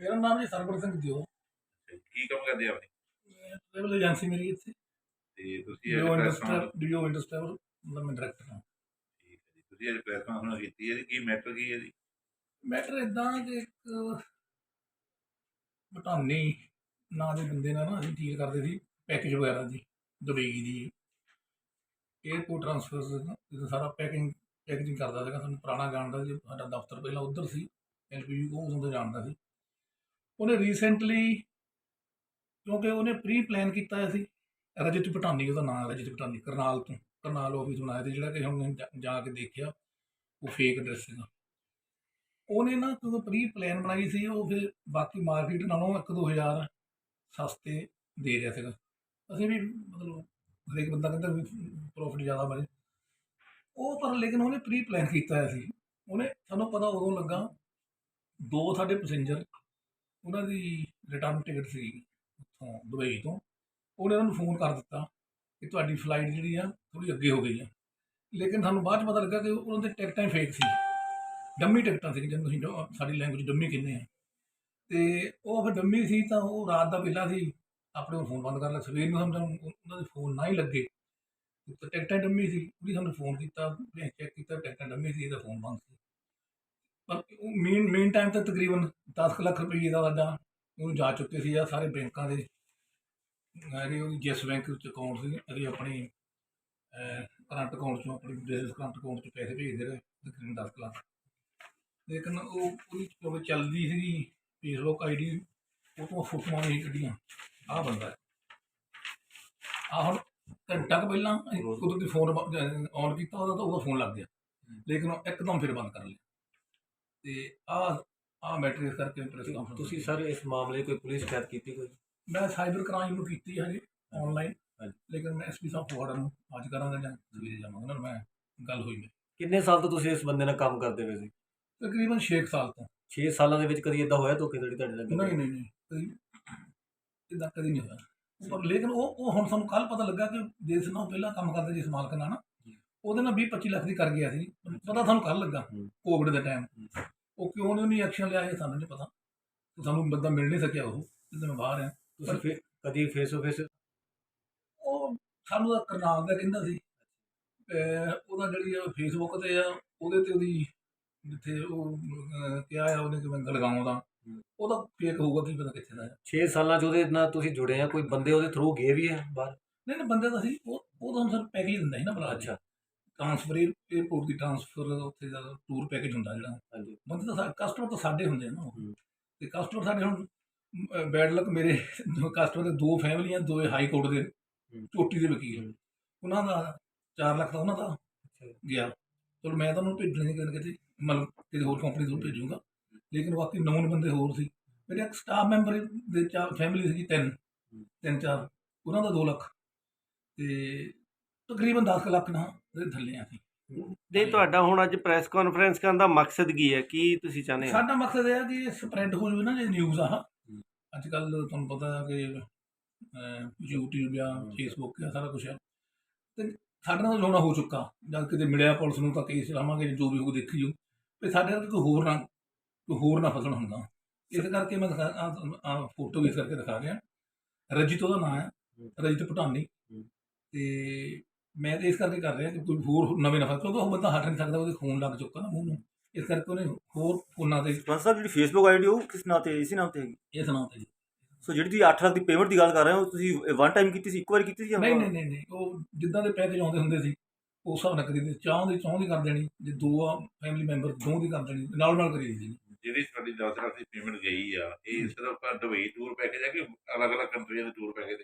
ਮੇਰਾ ਨਾਮ ਜੀ ਸਰਬਰ ਸਿੰਘ ਦਿਓ। ਕੀ ਕੰਮ ਕਰਦੇ ਆ ਆਪਣੀ ਟਰੈਵਲ ਏਜੰਸੀ ਮੇਰੀ ਇੱਥੇ। ਤੇ ਤੁਸੀਂ ਡੀਓ ਅੱਜ ਇੰਡਸਟਰੀ ਡੀਓ ਇੰਡਸਟਰੀ ਮਤਲਬ ਮੈਂ ਡਾਇਰੈਕਟਰ ਹਾਂ। ਠੀਕ ਹੈ ਜੀ ਤੁਸੀਂ ਅੱਜ ਪ੍ਰੈਸ ਕਾਨਫਰੰਸ ਕੀਤੀ ਹੈ ਕੀ ਮੈਟਰ ਕੀ ਹੈ ਜੀ? ਮੈਟਰ ਇਦਾਂ ਕਿ ਇੱਕ ਬਟਾਨੀ ਨਾਂ ਦੇ ਬੰਦੇ ਨਾਲ ਨਾ ਅਸੀਂ ਡੀਲ ਕਰਦੇ ਸੀ ਪੈਕੇਜ ਵਗੈਰਾ ਦੀ ਦੁਬਈ ਦੀ। 에어ਪੋਰਟ ਟ੍ਰਾਂਸਫਰ ਦਾ ਸਾਰਾ ਪੈਕਿੰਗ ਪੈਕੇਜਿੰਗ ਕਰਦਾ ਸੀਗਾ ਸਾਨੂੰ ਪੁਰਾਣਾ ਜਾਣਦਾ ਸੀ ਸਾਡਾ ਦਫ਼ਤਰ ਪਹਿਲਾਂ ਉੱਧਰ ਸੀ ਐਲਪੀਯੂ ਉਹ ਉਦੋਂ ਤੋਂ ਜਾਣਦਾ ਸੀ। ਉਹਨੇ ਰੀਸੈਂਟਲੀ ਕਿਉਂਕਿ ਉਹਨੇ ਪ੍ਰੀ ਪਲਾਨ ਕੀਤਾ ਹੋਇਆ ਸੀ, ਰਜਤ ਪਟਾਨੀ ਉਹਦਾ ਨਾਮ ਰਜਤ ਪਟਾਨੀ ਕਰਨਾਲ ਤੋਂ, ਕਰਨਾਲ ਆਫਿਸ ਬਣਾਇਆ ਤੇ ਜਿਹੜਾ ਕਿ ਹੁਣ ਜਾ- ਜਾ ਕੇ ਦੇਖਿਆ, ਉਹ ਫੇਕ ਐਡਰੈਸ ਸੀਗਾ। ਉਹਨੇ ਨਾ ਜਦੋਂ ਪ੍ਰੀ ਪਲਾਨ ਬਣਾਈ ਸੀ, ਉਹ ਫਿਰ ਬਾਕੀ ਮਾਰਕੀਟ ਨਾਲੋਂ 1-2000 ਸਸਤੇ ਦੇ ਰਿਹਾ ਸੀਗਾ। ਅਸੀਂ ਵੀ ਮਤਲਬ ਹਰੇਕ ਬੰਦਾ ਕਹਿੰਦਾ ਵੀ ਪ੍ਰੋਫਿਟ ਜ਼ਿਆਦਾ ਬਣੇ। ਉਹ ਪਰ ਲੇਕਿਨ ਉਹਨੇ ਪ੍ਰੀ ਪਲਾਨ ਕੀਤਾ ਹੋਇਆ ਸੀ। ਉਹਨੇ, ਸਾਨੂੰ ਪਤਾ ਉਦੋਂ ਲੱਗਾ, ਦੋ ਸਾਡੇ ਪੈਸੇਂਜਰ ਉਹਨਾਂ ਦੀ ਰਿਟਰਨ ਟਿਕਟ ਸੀ ਉੱਥੋਂ ਦੁਬਈ ਤੋਂ। ਉਹਨੇ ਉਹਨਾਂ ਨੂੰ ਫੋਨ ਕਰ ਦਿੱਤਾ ਕਿ ਤੁਹਾਡੀ ਫਲਾਈਟ ਜਿਹੜੀ ਆ ਥੋੜੀ ਅੱਗੇ ਹੋ ਗਈ ਆ। ਲੇਕਿਨ ਸਾਨੂੰ ਬਾਅਦ ਚ ਪਤਾ ਲੱਗਾ ਕਿ ਉਹਨਾਂ ਦੇ ਟਿਕਟਾਂ ਹੀ ਫੇਕ ਸੀ। ਡੰਮੀ ਟਿਕਟਾਂ ਸੀ ਜਿਹਨੂੰ ਅਸੀਂ ਡ- ਸਾਡੀ ਲੈਂਗੁਏਜ ਡੰਮੀ ਕਹਿੰਦੇ ਆ। ਤੇ ਉਹ ਫਿਰ ਡੰਮੀ ਸੀ ਤਾਂ ਉਹ ਰਾਤ ਦਾ ਵੇਲਾ ਸੀ। ਆਪਣੇ ਫੋਨ ਬੰਦ ਕਰ ਲਿਆ। ਸਵੇਰ ਨੂੰ ਸਾਨੂੰ ਉਹਨਾਂ ਦੇ ਫੋਨ ਨਾ ਹੀ ਲੱਗੇ। ਟਿਕਟਾਂ ਡੰਮੀ ਸੀ। ਉਹਨੇ ਸਾਨੂੰ ਫੋਨ ਕੀਤਾ ਚੈੱਕ ਕੀਤਾ ਟਿਕਟਾਂ ਡੰਮੀ ਸੀ, ਇਹਦਾ ਫੋਨ ਬੰਦ ਸੀ। ਪਰ ਮੇਨ ਮੇਨ ਟਾਈਮ ਤੇ ਤਕਰੀਬਨ 10 ਲੱਖ ਰੁਪਏ ਦਾ ਸਾਡਾ ਉਹਨੂੰ ਜਾ ਚੁੱਕੇ ਸੀ ਆ ਸਾਰੇ ਬੈਂਕਾਂ ਦੇ। ਹੈਗੇ ਉਹਦੀ ਜਿਸ ਬੈਂਕ ਵਿੱਚ ਅਕਾਊਂਟ ਸੀ ਅਸੀਂ ਆਪਣੀ ਕਰੰਟ ਅਕਾਊਂਟ ਚੋਂ ਆਪਣੀ ਬਿਜ਼ਨਸ ਕਰੰਟ ਅਕਾਊਂਟ 'ਚ ਪੈਸੇ ਭੇਜਦੇ ਰਹੇ ਤਕਰੀਬਨ 10 ਲੱਖ। ਲੇਕਿਨ ਉਹ ਉਹਦੀ ਕਿਉਂਕਿ ਚੱਲਦੀ ਸੀਗੀ ਫੇਸਬੁੱਕ ਆਈਡੀ ਉਹ ਤੋਂ ਫੋਟੋਆਂ ਨਹੀਂ ਕੱਢੀਆਂ। ਆਹ ਬੰਦਾ ਆ ਹੁਣ ਘੰਟਾ ਕੁ ਪਹਿਲਾਂ ਅਸੀਂ ਉਦੋਂ ਦੀ ਫੋਨ ਆਨ ਕੀਤਾ ਉਹਦਾ ਤਾਂ ਉਹਦਾ ਫੋਨ ਲੱਗ ਗਿਆ। ਲੇਕਿਨ ਉਹ ਇੱਕਦਮ ਫਿਰ ਬੰਦ ਕਰ ਲਿਆ। ਤੇ ਆ ਆ ਮੈਟਰ ਇਸ ਕਰਕੇ ਪ੍ਰੈਸ ਕਾਨਫਰੰਸ ਤੁਸੀਂ ਸਰ ਇਸ ਮਾਮਲੇ ਕੋਈ ਪੁਲਿਸ ਸ਼ਿਕਾਇਤ ਕੀਤੀ ਕੋਈ? ਮੈਂ ਸਾਈਬਰ ਕ੍ਰਾਈਮ ਨੂੰ ਕੀਤੀ ਹੈ ਜੀ ਆਨਲਾਈਨ। ਲੇਕਿਨ ਮੈਂ ਐਸਪੀ ਸਾਹਿਬ ਫੋਰਡ ਨੂੰ ਅੱਜ ਕਰਾਂਗਾ ਜਾਂ ਸਵੇਰੇ ਜਾਵਾਂਗਾ ਨਾਲ ਮੈਂ ਗੱਲ ਹੋਈ ਹੈ ਕਿੰਨੇ ਸਾਲ ਤੋਂ ਤੁਸੀਂ ਇਸ ਬੰਦੇ ਨਾਲ ਕੰਮ ਕਰਦੇ ਪਏ ਸੀ? ਤਕਰੀਬਨ 6 ਸਾਲ ਤੋਂ। 6 ਸਾਲਾਂ ਦੇ ਵਿੱਚ ਕਦੀ ਇਦਾਂ ਹੋਇਆ ਧੋਖੇਧੜੀ ਤੁਹਾਡੇ ਨਾਲ ਨਹੀਂ ਨਹੀਂ ਨਹੀਂ ਇਦਾਂ ਕਦੀ ਨਹੀਂ ਹੋਇਆ। ਪਰ ਲੇਕਿਨ ਉਹ ਉਹ ਹੁਣ ਸਾਨੂੰ ਕੱਲ ਪਤਾ ਲੱਗਾ ਕਿ ਜਿਸ ਨਾਲ ਪਹਿਲਾਂ ਕੰਮ ਕਰਦੇ ਜਿਸ ਮਾਲਕ ਨਾਲ ਨਾ ਉਹਦੇ ਨਾਲ 20 25 ਲੱਖ ਦੀ ਕਰ ਗਿਆ ਸੀ। ਪਤਾ ਸਾਨੂੰ ਕੱਲ ਲੱਗਾ ਹੂੰ। ਕੋਵਿਡ ਦੇ ਟਾਈਮ ਉਹ ਕਿਉਂ ਨਹੀਂ ਉਹਨੇ ਐਕਸ਼ਨ ਲਿਆ ਇਹ ਸਾਨੂੰ ਨਹੀਂ ਪਤਾ। ਸਾਨੂੰ ਬੰਦਾ ਮਿਲ ਨਹੀਂ ਸਕਿਆ ਉਹ ਜਦੋਂ ਮੈਂ ਬਾਹਰ ਆ ਤੁਸੀਂ ਫਿਰ ਕਦੀ ਫੇਸ ਟੂ ਫੇਸ ਉਹ ਸਾਨੂੰ ਤਾਂ ਕਰਨਾਲ ਦਾ ਕਹਿੰਦਾ ਸੀ। ਉਹਦਾ ਜਿਹੜੀ ਫੇਸਬੁੱਕ ਤੇ ਆ ਉਹਦੇ ਤੇ ਉਹਦੀ ਜਿੱਥੇ ਉਹ ਕਿਹਾ ਆ ਉਹਨੇ ਕਿ ਮੈਂ ਗਲਗਾਉਂ ਦਾ ਉਹਦਾ। ਫੇਕ ਹੋਊਗਾ ਕੀ ਪਤਾ ਕਿੱਥੇ ਦਾ ਹੈ 6 ਸਾਲਾਂ ਚ ਉਹਦੇ ਨਾਲ ਤੁਸੀਂ ਜੁੜੇ ਆ ਕੋਈ ਬੰਦੇ ਉਹਦੇ ਥਰੂ ਗਏ ਵੀ ਆ ਬਾਹਰ? ਨਹੀਂ ਨਹੀਂ ਬੰਦੇ ਤਾਂ ਸੀ ਉਹ ਉਹ ਤਾਂ ਸਰ ਪੈਕੇਜ ਦਿੰਦਾ ਸੀ ਨਾ ਬਲਾ ਅੱਛਾ। ਟ੍ਰਾਂਸਫਰ 에어ਪੋਰਟ ਦੀ ਟ੍ਰਾਂਸਫਰ ਉੱਥੇ ਦਾ ਟੂਰ ਪੈਕੇਜ ਹੁੰਦਾ ਜਿਹੜਾ। ਹਾਂਜੀ। ਬੰਦੇ ਤਾਂ ਕਸਟਮਰ ਤਾਂ ਸਾਡੇ ਹੁੰਦੇ ਆ ਨਾ। ਤੇ ਕਸਟਮਰ ਸਾਡੇ ਹੁਣ ਬੈਡ ਲੱਕ ਮੇਰੇ ਕਸਟਮਰ ਦੇ ਦੋ ਫੈਮਲੀਆਂ ਦੋ ਹਾਈ ਕੋਰਟ ਦੇ ਚੋਟੀ ਦੇ ਵਕੀਲ। ਉਹਨਾਂ ਦਾ 4 ਲੱਖ ਦਾ ਉਹਨਾਂ ਦਾ ਗਿਆ। ਚਲੋ ਮੈਂ ਤਾਂ ਉਹਨੂੰ ਭੇਜਣ ਨਹੀਂ ਕਰਨ ਕਿਤੇ ਮਤਲਬ ਕਿਸੇ ਹੋਰ ਕੰਪਨੀ ਤੋਂ ਭੇਜੂਗਾ। ਲੇਕਿਨ ਬਾਕੀ ਨੌਨ ਬੰਦੇ ਹੋਰ ਸੀ। ਮੇਰੇ ਇੱਕ ਸਟਾਫ ਮੈਂਬਰ ਦੇ ਚਾਰ ਫੈਮਿਲੀ ਸੀ ਤਿੰਨ। ਤਿੰਨ ਚਾਰ। ਉਹਨਾਂ ਦਾ 2 ਲੱਖ। ਤੇ ਤਕਰੀਬਨ 10 ਲੱਖ ਨਾ ਦੇ ਥੱਲੇ ਆ ਸੀ ਨਹੀਂ ਤੁਹਾਡਾ ਹੁਣ ਅੱਜ ਪ੍ਰੈਸ ਕਾਨਫਰੰਸ ਕਰਨ ਦਾ ਮਕਸਦ ਕੀ ਹੈ? ਕੀ ਤੁਸੀਂ ਚਾਹੁੰਦੇ ਹੋ? ਸਾਡਾ ਮਕਸਦ ਇਹ ਹੈ ਕਿ ਸਪਰੈਡ ਹੋ ਜਾਵੇ ਨਾ ਜੇ ਨਿਊਜ਼ ਆ। ਅੱਜ ਕੱਲ ਤੁਹਾਨੂੰ ਪਤਾ ਹੈ ਕਿ YouTube ਜਾਂ Facebook ਆ ਸਾਰਾ ਕੁਝ ਹੈ ਤੇ ਸਾਡੇ ਨਾਲ ਲੋਣਾ ਹੋ ਚੁੱਕਾ। ਜਦ ਕਿਤੇ ਮਿਲਿਆ ਪੁਲਿਸ ਨੂੰ ਤਾਂ ਕੇਸ ਲਾਵਾਂਗੇ ਜੋ ਵੀ ਹੋਊ ਦੇਖੀ ਜਾਊ। ਤੇ ਸਾਡੇ ਨਾਲ ਕੋਈ ਹੋਰ ਨਾ ਕੋਈ ਹੋਰ ਨਾ ਫਸਣ ਹੁੰਦਾ। ਇਸ ਕਰਕੇ ਮੈਂ ਦਿਖਾ ਆ ਫੋਟੋ ਵੀ ਕਰਕੇ ਦਿਖਾ ਰਿਹਾ। ਰਜਿਤ ਉਹਦਾ ਨਾਮ ਹੈ। ਰਜਿਤ ਪਟਾਨੀ। ਤੇ ਮੈਂ ਤੇ ਇਸ ਕਰਕੇ ਕਰ ਰਿਹਾ ਕਿ ਕੋਈ ਹੋਰ ਨਵੇਂ ਨਫਾ ਕਿਉਂਕਿ ਉਹ ਬੰਦਾ ਹਟ ਨਹੀਂ ਸਕਦਾ ਉਹਦੇ ਖੂਨ ਲੱਗ ਚੁੱਕਾ ਨਾ ਮੂੰਹ ਨੂੰ ਇਸ ਕਰਕੇ ਉਹਨੇ ਹੋਰ ਫੋਨਾਂ ਤੇ ਸਰਪੰਚ ਸਾਹਿਬ ਜਿਹੜੀ ਫੇਸਬੁੱਕ ਆਈਡੀ ਉਹ ਕਿਸ ਨਾਂ ਤੇ? ਇਸੇ ਨਾਮ ਤੇ ਹੈਗੀ ਇਸ ਨਾਮ ਤੇ ਜੀ। ਸੋ ਜਿਹੜੀ ਤੁਸੀਂ 8 ਲੱਖ ਦੀ ਪੇਮੈਂਟ ਦੀ ਗੱਲ ਕਰ ਰਹੇ ਹੋ ਤੁਸੀਂ ਵਨ ਟਾਈਮ ਕੀਤੀ ਸੀ ਇੱਕ ਵਾਰ ਕੀਤੀ ਸੀ ਨਹੀਂ ਨਹੀਂ ਨਹੀਂ ਨਹੀਂ ਉਹ ਜਿੱਦਾਂ ਦੇ ਪੈਕੇਜ ਆਉਂਦੇ ਹੁੰਦੇ ਸੀ ਉਸ ਹਿਸਾਬ ਨਾਲ ਕਰੀ ਦੀ ਚਾਹ ਦੀ ਚਾਹ ਦੀ ਕਰ ਦੇਣੀ ਜੇ ਦੋ ਆ ਫੈਮਿਲੀ ਮੈਂਬਰ ਦੋ ਦੀ ਕਰ ਦੇਣੀ ਨਾਲ ਨਾਲ ਕਰੀ ਦੀ ਜਿਹੜੀ ਸਾਡੀ 10 ਲੱਖ ਦੀ ਪੇਮੈਂਟ ਗਈ ਆ ਇਹ ਸਿਰਫ ਦੁਬਈ ਟੂਰ ਪੈਕੇਜ ਹੈ ਕਿ ਅਲੱਗ-ਅਲੱਗ ਕੰਟਰੀਆਂ ਦੇ ਟੂਰ ਪੈਕੇਜ